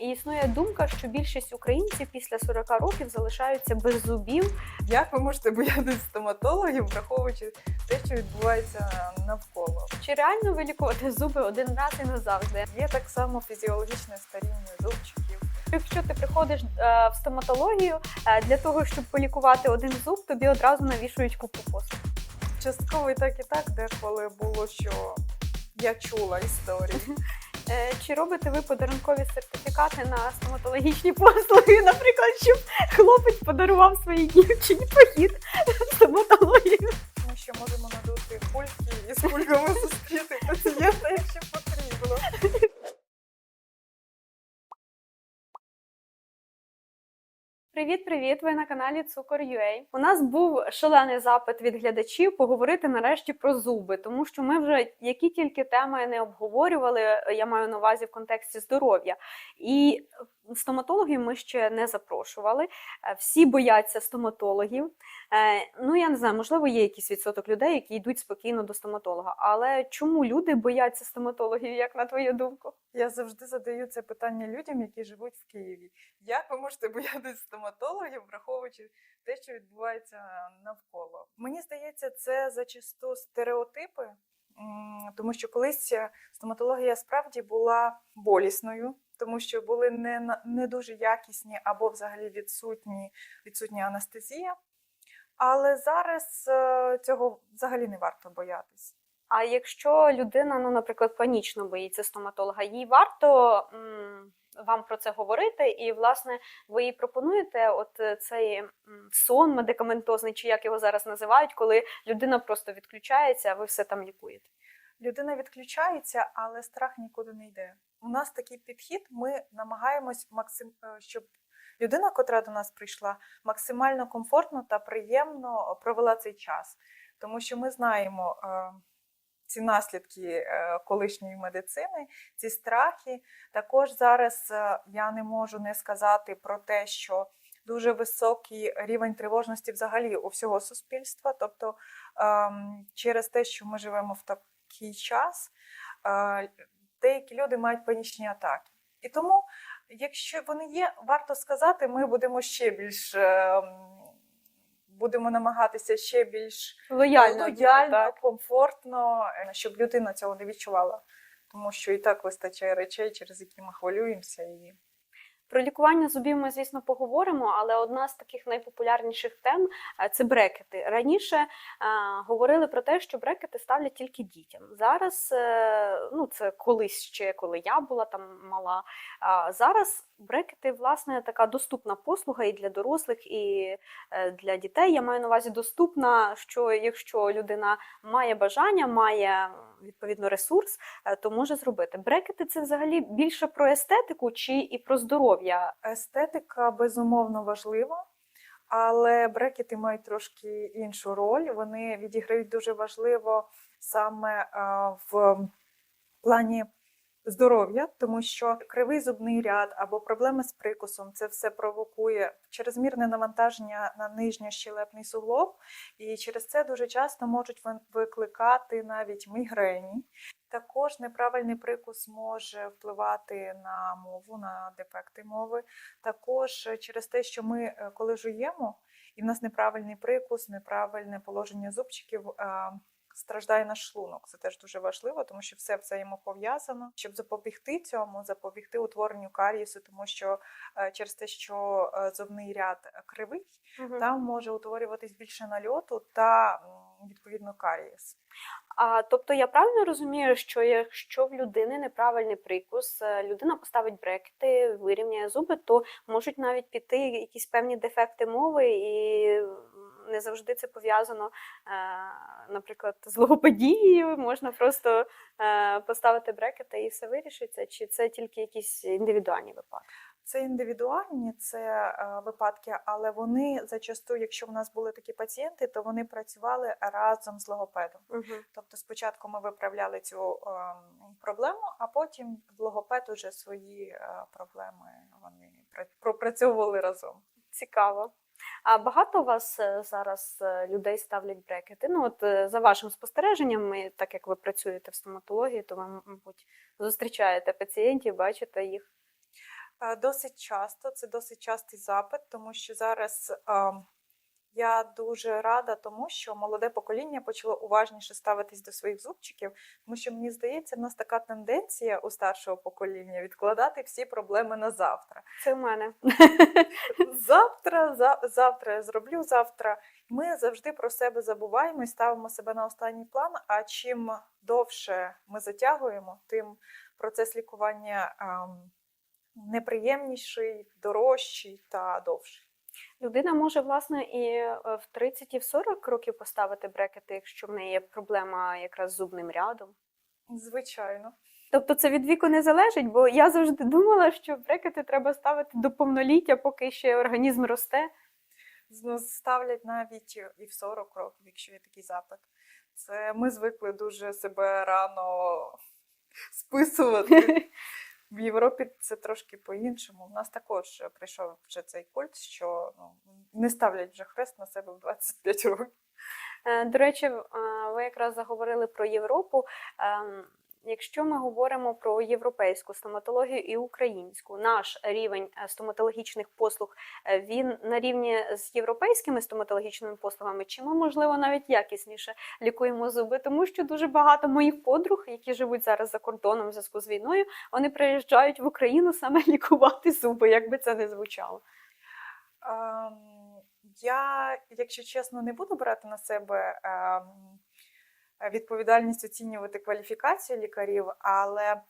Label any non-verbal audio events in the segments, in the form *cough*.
І існує думка, що більшість українців після 40 років залишаються без зубів. Як ви можете боятися стоматологів, враховуючи те, що відбувається навколо? Чи реально вилікувати зуби один раз і назавжди? Є так само фізіологічне старіння зубчиків. Якщо ти приходиш е, в стоматологію е, для того, щоб полікувати один зуб, тобі одразу навішують купу послуг. Частково і так, і так, деколи було, що я чула історії. *laughs* Е, Чи робите ви подарункові сертифікати на стоматологічні послуги? Наприклад, щоб хлопець подарував своїй дівчині похід стоматологію? Ми що можемо надути кульки і з кульками зустріти Привіт, привіт! Ви на каналі Цукор.ua. У нас був шалений запит від глядачів поговорити нарешті про зуби, тому що ми вже які тільки теми не обговорювали. Я маю на увазі в контексті здоров'я. І стоматологів ми ще не запрошували. Е, Всі бояться стоматологів. Е, Ну я не знаю, можливо, є якийсь відсоток людей, які йдуть спокійно до стоматолога. Але чому люди бояться стоматологів, як на твою думку? Я завжди задаю це питання людям, які живуть в Києві. Як ви можете боятися стоматологів, враховуючи те, що відбувається навколо? Мені здається, це зачасту стереотипи, тому що колись стоматологія справді була болісною, тому що були не, не дуже якісні або взагалі відсутні, відсутня анестезія. Але зараз е, цього взагалі не варто боятись. А якщо людина, ну, наприклад, панічно боїться стоматолога, їй варто м, вам про це говорити, і, власне, ви їй пропонуєте от е, цей сон медикаментозний, чи як його зараз називають, коли людина просто відключається, а ви все там лікуєте. Людина відключається, але страх нікуди не йде. У нас такий підхід. Ми намагаємось максим, е, щоб людина, котра до нас прийшла, максимально комфортно та приємно провела цей час. Тому що ми знаємо е, ці наслідки е, колишньої медицини, ці страхи. Також зараз я не можу не сказати про те, що дуже високий рівень тривожності взагалі у всього суспільства. Тобто ем, через те, що ми живемо в такий час, деякі люди мають панічні атаки. І тому, якщо вони є, варто сказати, ми будемо ще більш. ем, Будемо намагатися ще більш Лояльно, лояльно, так. комфортно, е, щоб людина цього не відчувала. Тому що і так вистачає речей, через які ми хвилюємося. І Про лікування зубів ми, звісно, поговоримо, але одна з таких найпопулярніших тем е, це брекети. Раніше е, говорили про те, що брекети ставлять тільки дітям. Зараз, е, ну це колись ще, коли я була там мала. Е, зараз брекети, власне, така доступна послуга і для дорослих, і е, для дітей. Я маю на увазі доступна, що якщо людина має бажання, має відповідно ресурс, е, то може зробити. Брекети це взагалі більше про естетику чи і про здоров'я. естетика безумовно важлива, але брекети мають трошки іншу роль. Вони відіграють дуже важливо саме е, в плані здоров'я, тому що кривий зубний ряд або проблеми з прикусом це все провокує чрезмірне навантаження на нижньощелепний суглоб, і через це дуже часто можуть викликати навіть мігрені. Також неправильний прикус може впливати на мову, на дефекти мови. Також через те, що ми, е, коли жуємо, і в нас неправильний прикус, неправильне положення зубчиків. Е, Страждає наш шлунок. Це теж дуже важливо, тому що все взаємопов'язано. Щоб запобігти цьому, запобігти утворенню карієсу, тому що е, через те, що е, зубний ряд кривий, там може утворюватись більше нальоту та відповідно карієс. А тобто я правильно розумію, що якщо в людини неправильний прикус, е, людина поставить брекети, вирівняє зуби, то можуть навіть піти якісь певні дефекти мови, і не завжди це пов'язано, е, наприклад, з логопедією. Можна просто е, поставити брекети і все вирішиться, чи це тільки якісь індивідуальні випадки? Це індивідуальні це е, випадки, але вони зачасту, якщо в нас були такі пацієнти, то вони працювали разом з логопедом. Тобто спочатку ми виправляли цю ем, проблему, а потім логопед уже свої проблеми вони пра- пропрацьовували разом. Цікаво. А багато у вас е, зараз е, людей ставлять брекети? Ну, от е, за вашим спостереженням, так як ви працюєте в стоматології, то ви, мабуть, зустрічаєте пацієнтів, бачите їх. Досить часто, це досить частий запит, тому що зараз я дуже рада тому, що молоде покоління почало уважніше ставитись до своїх зубчиків, тому що мені здається, в нас така тенденція у старшого покоління відкладати всі проблеми на завтра. Це в мене. *laughs* Завтра, за, завтра я зроблю завтра. Ми завжди про себе забуваємо і ставимо себе на останній план. А чим довше ми затягуємо, тим процес лікування ем, неприємніший, дорожчий та довший. Людина може, власне, і е, в 30, і в 40 років поставити брекети, якщо в неї є проблема якраз з зубним рядом. Звичайно. Тобто це від віку не залежить, бо я завжди думала, що брекети треба ставити до повноліття, поки ще організм росте. Ну, ставлять навіть і в 40 років, якщо є такий запит. Це ми звикли дуже себе рано списувати. *laughs* В Європі це трошки по-іншому. У нас також прийшов вже цей культ, що ну, не ставлять вже хрест на себе в 25 років. Е, До речі, е, ви якраз заговорили про Європу. Якщо ми говоримо про європейську стоматологію і українську, наш рівень е, стоматологічних послуг е, він на рівні з європейськими стоматологічними послугами, чи ми, можливо, навіть якісніше лікуємо зуби, тому що дуже багато моїх подруг, які живуть зараз за кордоном в зв'язку з війною, вони приїжджають в Україну саме *laughs* лікувати зуби, як би це не звучало. Ем, Я, якщо чесно, не буду брати на себе ем, відповідальність оцінювати кваліфікацію лікарів, але е,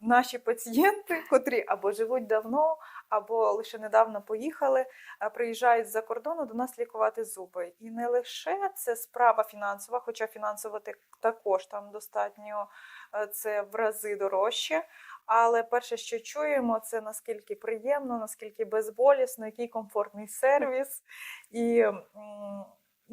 наші пацієнти, котрі або живуть давно, або лише недавно поїхали, е, приїжджають з-за кордону до нас лікувати зуби. І не лише це справа фінансова, хоча фінансово також там достатньо е, це в рази дорожче. Але перше, що чуємо, це наскільки приємно, наскільки безболісно, який комфортний сервіс. І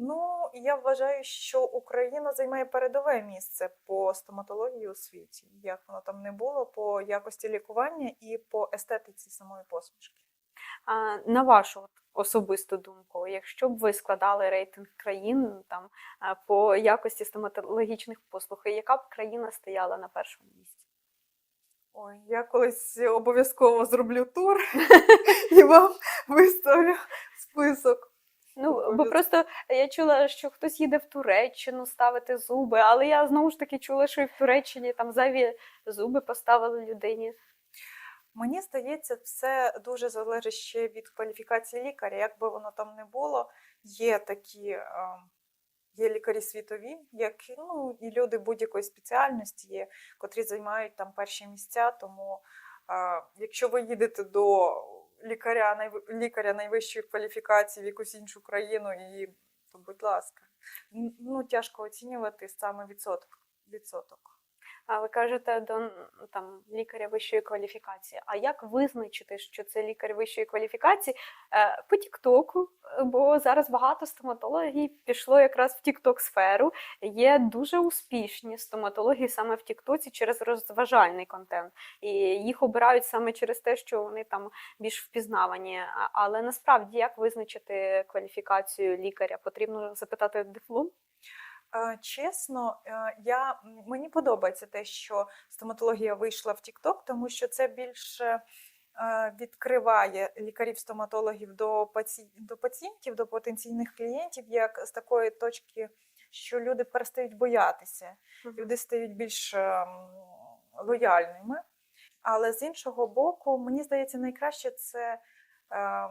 ну, я вважаю, що Україна займає передове місце по стоматології у світі, як воно там не було, по якості лікування і по естетиці самої посмішки. А, на вашу особисту думку, якщо б ви складали рейтинг країн там по якості стоматологічних послуг, яка б країна стояла на першому місці? Ой, я колись обов'язково зроблю тур *laughs* *laughs* і вам виставлю список. Ну, бо просто я чула, що хтось їде в Туреччину ставити зуби, але я знову ж таки чула, що і в Туреччині там зайві зуби поставили людині. Мені здається, все дуже залежить ще від кваліфікації лікаря. Як би воно там не було, є такі е, є лікарі світові, які ну, і люди будь-якої спеціальності є, котрі займають там перші місця. Тому е, якщо ви їдете до лікаря, лікаря найвищої кваліфікації в якусь іншу країну, і то, будь ласка, ну тяжко оцінювати саме відсоток. відсоток. Ви кажете до там лікаря вищої кваліфікації. А як визначити, що це лікар вищої кваліфікації? Е, По Тіктоку, бо зараз багато стоматологів пішло якраз в Тікток сферу. Є дуже успішні стоматологи саме в Тіктоці через розважальний контент. І їх обирають саме через те, що вони там більш впізнавані. Але насправді як визначити кваліфікацію лікаря? Потрібно запитати диплом? Чесно, я, мені подобається те, що стоматологія вийшла в TikTok, тому що це більше відкриває лікарів-стоматологів до, паці... до пацієнтів, до потенційних клієнтів, як з такої точки, що люди перестають боятися, люди стають більш ем, лояльними. Але з іншого боку, мені здається, найкраще це ем,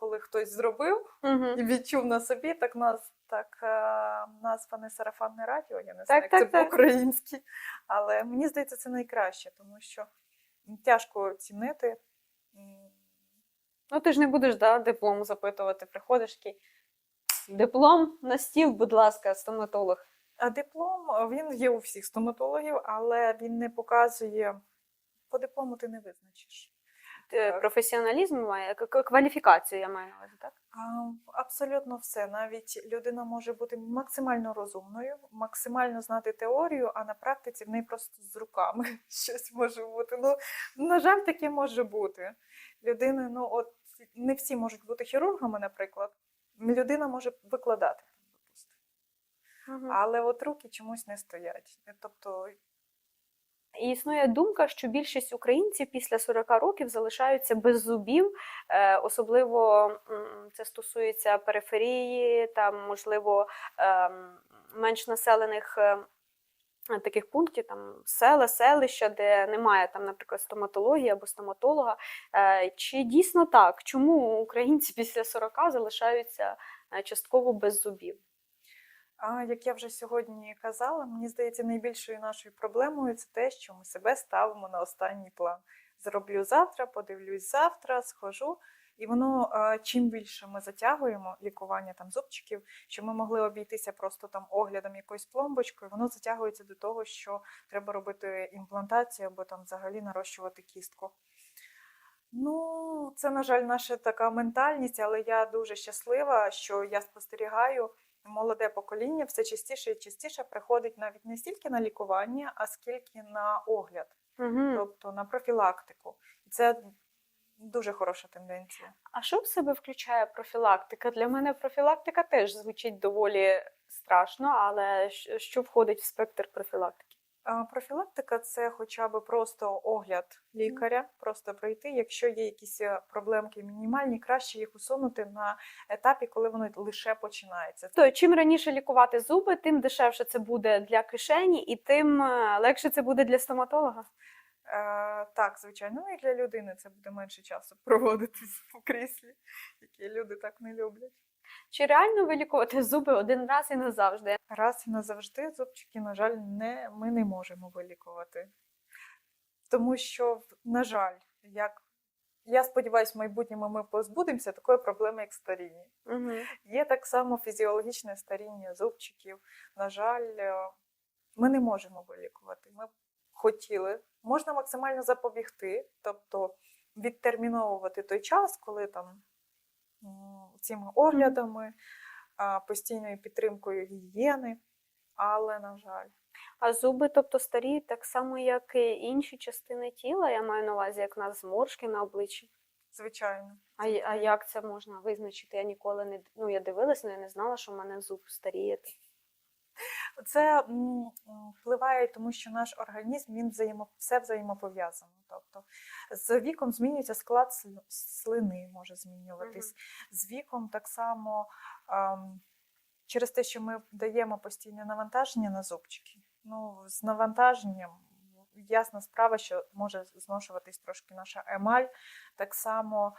коли хтось зробив і відчув на собі, так нас так е, назване сарафанне радіо. Я не Так, знаю, як так, це так. по-українськи. Але мені здається, це найкраще, тому що тяжко оцінити. Ну, ти ж не будеш да, диплом запитувати. Приходиш такий диплом на стіл, будь ласка, стоматолог. А диплом е, він є у всіх стоматологів, але він не показує. По диплому ти не визначиш. Е, Так. Професіоналізм має кваліфікацію, я маю на увазі, так? Абсолютно все. Навіть людина може бути максимально розумною, максимально знати теорію, а на практиці в неї просто з руками *laughs* щось може бути. Ну, на жаль, таке може бути. Людина, ну от не всі можуть бути хірургами, наприклад. Людина може викладати, допустимо. Але от руки чомусь не стоять. Тобто І існує думка, що більшість українців після 40 років залишаються без зубів, е, особливо це стосується периферії, там, можливо, ем, менш населених е, таких пунктів, там села, селища, де немає там, наприклад, стоматології або стоматолога. Е, Чи дійсно так? Чому українці *laughs* після 40 залишаються е, частково без зубів? Як я вже сьогодні казала, мені здається, найбільшою нашою проблемою це те, що ми себе ставимо на останній план. Зроблю завтра, подивлюсь завтра, схожу. І воно чим більше ми затягуємо лікування там зубчиків, що ми могли обійтися просто там оглядом якоюсь пломбочкою, воно затягується до того, що треба робити імплантацію або там взагалі нарощувати кістку. Ну, це, на жаль, наша така ментальність, але я дуже щаслива, що я спостерігаю молоде покоління все частіше і частіше приходить навіть не стільки на лікування, а скільки на огляд, Угу. тобто на профілактику. Це дуже хороша тенденція. А що в себе включає профілактика? Для мене профілактика теж звучить доволі страшно, але що входить в спектр профілактики? Профілактика це хоча б просто огляд лікаря, просто пройти. Якщо є якісь е, проблемки мінімальні, краще їх усунути на етапі, коли вони лише починаються. То чим раніше лікувати зуби, тим дешевше це буде для кишені, і тим е, легше це буде для стоматолога. Е, так, звичайно, ну і для людини це буде менше часу *laughs* проводитись у кріслі, які люди так не люблять. Чи реально вилікувати зуби один раз і назавжди? Раз і назавжди зубчики, на жаль, не, ми не можемо вилікувати. Тому що, на жаль, як я сподіваюся, в майбутньому ми позбудемося такої проблеми, як старіння. Угу. Є так само фізіологічне старіння зубчиків. На жаль, е, ми не можемо вилікувати. Ми хотіли. Можна максимально запобігти, тобто відтерміновувати той час, коли там цими оглядами, постійною підтримкою гігієни, але, на жаль, А зуби, тобто старіють так само, як і інші частини тіла. Я маю на увазі, як у нас зморшки на обличчі. звичайно. А, а як це можна визначити? Я ніколи не ну я дивилась, але я не знала, що в мене зуб старіє. Це впливає, тому що наш організм він взаємо, все взаємопов'язано. Тобто з віком змінюється склад сли- слини, може змінюватись. З віком так само ам, через те, що ми даємо постійне навантаження на зубчики. Ну, з навантаженням ясна справа, що може зношуватись трошки наша емаль. Так само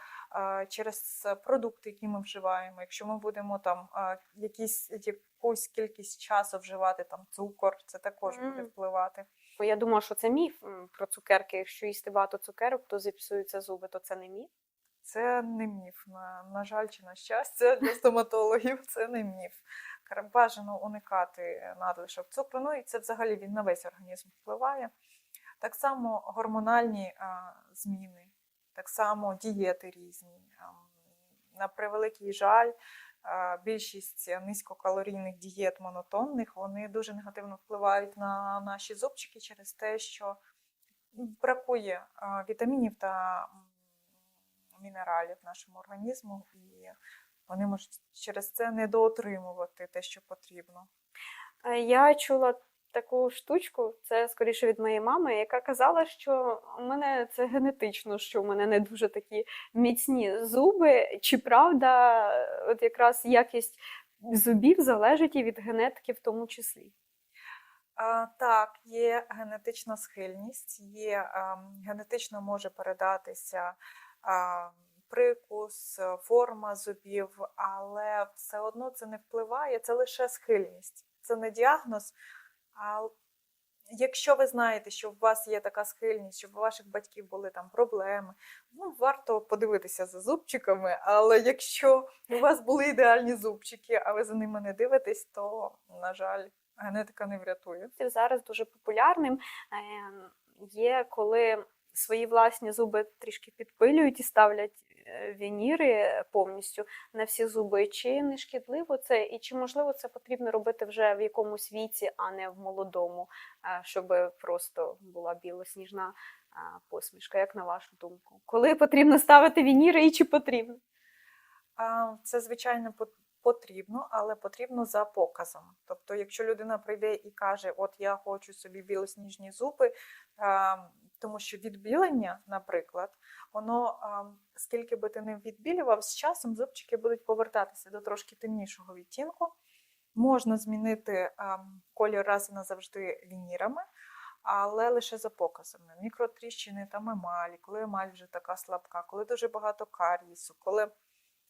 через продукти, які ми вживаємо. Якщо ми будемо там якісь якусь кількість часу вживати там цукор, це також буде впливати. Бо я думала, що це міф про цукерки. Якщо їсти багато цукерок, то зіпсуються зуби, то це не міф. Це не міф. На, на жаль, чи на щастя для *laughs* стоматологів, це не міф. Бажано уникати надлишок цукру. Ну і це взагалі він на весь організм впливає. Так само гормональні зміни, так само дієти різні. На превеликий жаль, більшість низькокалорійних дієт монотонних вони дуже негативно впливають на наші зубчики через те, що бракує вітамінів та мінералів нашому організму, і вони можуть через це недоотримувати те, що потрібно. Е, Я чула таку штучку, це скоріше від моєї мами, яка казала, що у мене це генетично, що у мене не дуже такі міцні зуби. Чи правда, от якраз якість зубів залежить і від генетики в тому числі? Так, є генетична схильність, є а, генетично може передатися а, прикус, форма зубів, але все одно це не впливає, це лише схильність, це не діагноз. А якщо ви знаєте, що у вас є така схильність, що у ваших батьків були там проблеми, ну варто подивитися за зубчиками. Але якщо у вас були ідеальні зубчики, а ви за ними не дивитесь, то, на жаль, генетика не врятує. Зараз дуже популярним е, є, коли свої власні зуби трішки підпилюють і ставлять вініри повністю на всі зуби. Чи не шкідливо це, і чи можливо це потрібно робити вже в якомусь віці, а не в молодому, е, щоб просто була білосніжна е, посмішка, як на вашу думку? Коли потрібно ставити вініри і чи потрібно? Це, звичайно, Потрібно, але потрібно за показом. Тобто, якщо людина прийде і каже, от я хочу собі білосніжні зуби, а, тому що відбілення, наприклад, воно скільки би ти не відбілював, з часом зубчики будуть повертатися до трошки темнішого відтінку. Можна змінити колір раз і назавжди вінірами, але лише за показами. Мікротріщини там емалі, коли емаль вже така слабка, коли дуже багато кар'їсу, коли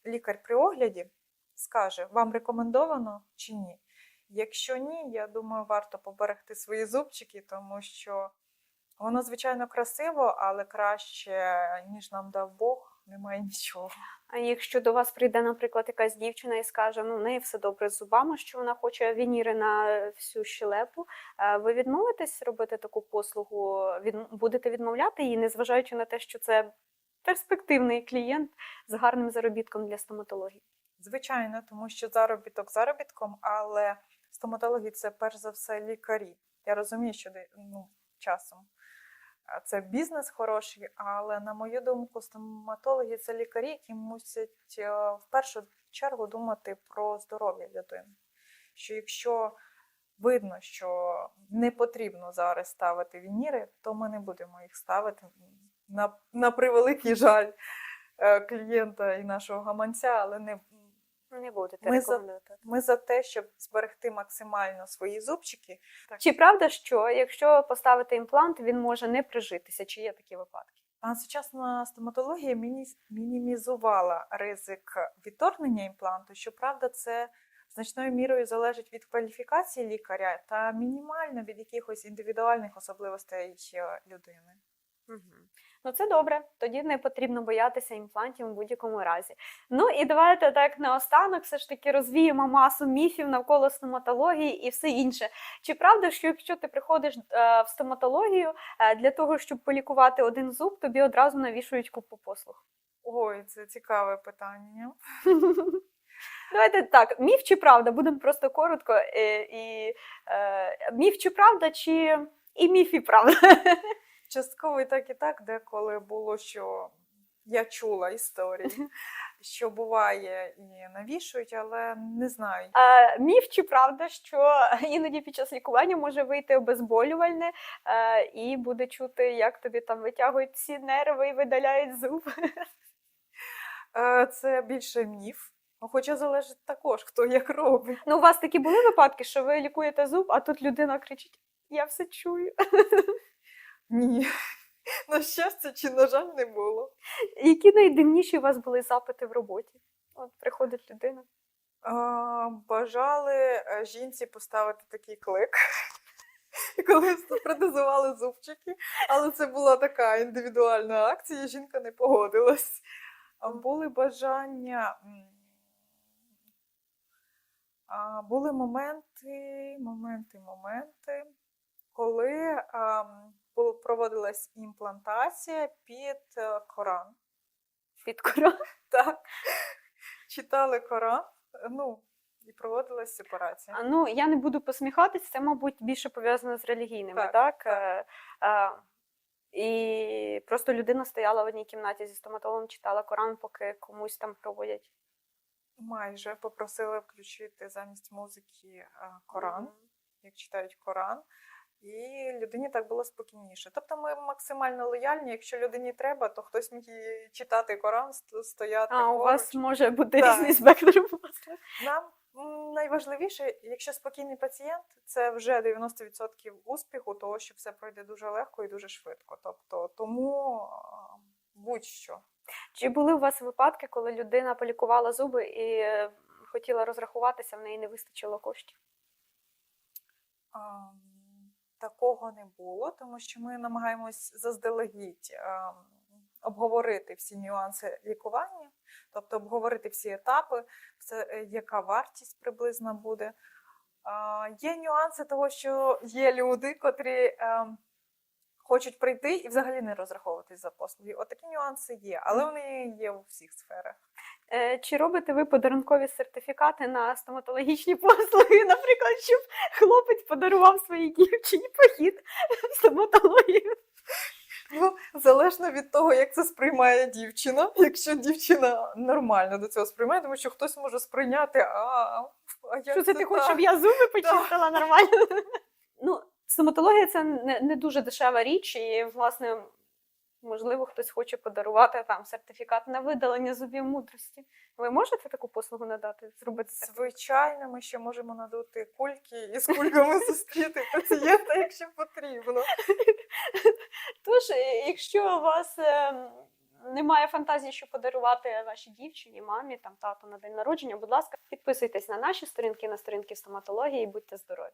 лікар при огляді скаже, вам рекомендовано чи ні. Якщо ні, я думаю, варто поберегти свої зубчики, тому що воно, звичайно, красиво, але краще, ніж нам дав Бог, немає нічого. А якщо до вас прийде, наприклад, якась дівчина і скаже, ну в неї все добре з зубами, що вона хоче вініри на всю щелепу, е, ви відмовитесь робити таку послугу? Від... Будете відмовляти її, незважаючи на те, що це перспективний клієнт з гарним заробітком для стоматології? Звичайно, тому що заробіток заробітком, але стоматологи це перш за все лікарі. Я розумію, що ну, часом це бізнес хороший, але на мою думку, стоматологи це лікарі, які мусять е, в першу чергу думати про здоров'я людини. Що якщо видно, що не потрібно зараз ставити вініри, то ми не будемо їх ставити на, на превеликий жаль е, клієнта і нашого гаманця, але не Не будете Ми за- ми за те, щоб зберегти максимально свої зубчики. Чи правда, що якщо поставити імплант, він може не прижитися? Чи є такі випадки? А сучасна стоматологія міні- мінімізувала ризик відторгнення імпланту. Щоправда, це значною мірою залежить від кваліфікації лікаря та мінімально від якихось індивідуальних особливостей е, людини. Угу. Ну це добре, тоді не потрібно боятися імплантів у будь-якому разі. Ну і давайте так наостанок все ж таки розвіємо масу міфів навколо стоматології і все інше. Чи правда, що якщо ти приходиш е, в стоматологію е, для того, щоб полікувати один зуб, тобі одразу навішують купу послуг? Ой, це цікаве питання. *laughs* Давайте так, міф чи правда? Будемо просто коротко. е, І, міф чи правда, чи і міф, і правда. *laughs* Частково і так, і так, деколи було, що я чула історії, що буває і навішують, але не знаю. Е, міф чи правда, що іноді під час лікування може вийти обезболювальне е, і буде чути, як тобі там витягують всі нерви і видаляють зуб. Е, Це більше міф. Хоча залежить також, хто як робить. Ну, у вас такі були випадки, що ви лікуєте зуб, а тут людина кричить: Я все чую. Ні. *laughs* На щастя, чи, на жаль, не було. Які найдивніші у вас були запити в роботі? От приходить людина. А, бажали е, жінці поставити такий клик, *laughs* коли протезували зубчики, але це була така індивідуальна акція, жінка не погодилась. А були бажання. А, були моменти, моменти, моменти, коли бу- проводилась імплантація під е, Коран. Під корон. *laughs* Так. Читали Коран, ну, і проводилась сепарація. А, Ну, я не буду посміхатись, це, мабуть, більше пов'язано з релігійними, так? Так, Е, е, І просто людина стояла в одній кімнаті зі стоматологом, читала Коран, поки комусь там проводять. Майже попросили включити замість музики Коран, Мгм. як читають Коран. І людині так було спокійніше. Тобто ми максимально лояльні. Якщо людині треба, то хтось міг читати Коран, стояти. А у вас може бути Так. різний спектр. Нам найважливіше, якщо спокійний пацієнт, це вже 90% успіху, того, що все пройде дуже легко і дуже швидко. Тобто, тому будь-що. Чи були у вас випадки, коли людина полікувала зуби і е, хотіла розрахуватися, в неї не вистачило коштів? Ам, Такого не було, тому що ми намагаємось заздалегідь ам, обговорити всі нюанси лікування, тобто обговорити всі етапи, все, е, яка вартість приблизно буде. Є нюанси того, що є люди, котрі ем, хочуть прийти і взагалі не розраховуватись за послуги. От нюанси є, але вони є у всіх сферах. Е, Чи робите ви подарункові сертифікати на стоматологічні *laughs* послуги? Наприклад, щоб хлопець подарував своїй дівчині похід в стоматологію? Ну, залежно від того, як це сприймає дівчина. Якщо дівчина нормально до цього сприймає, тому що хтось може сприйняти, а, а як Що це ти хочеш, щоб я зуби почистила нормально? *laughs* Ну, стоматологія це не дуже дешева річ, і, власне, можливо, хтось хоче подарувати там сертифікат на видалення зубів мудрості. Ви можете таку послугу надати? Зробити? Звичайно, ми ще можемо надути кульки і з кульками зустріти пацієнта, якщо потрібно. Тож, е, якщо у вас е, немає фантазії, що подарувати вашій дівчині, мамі, там тату на день народження, будь ласка, підписуйтесь на наші сторінки, на сторінки стоматології і будьте здорові.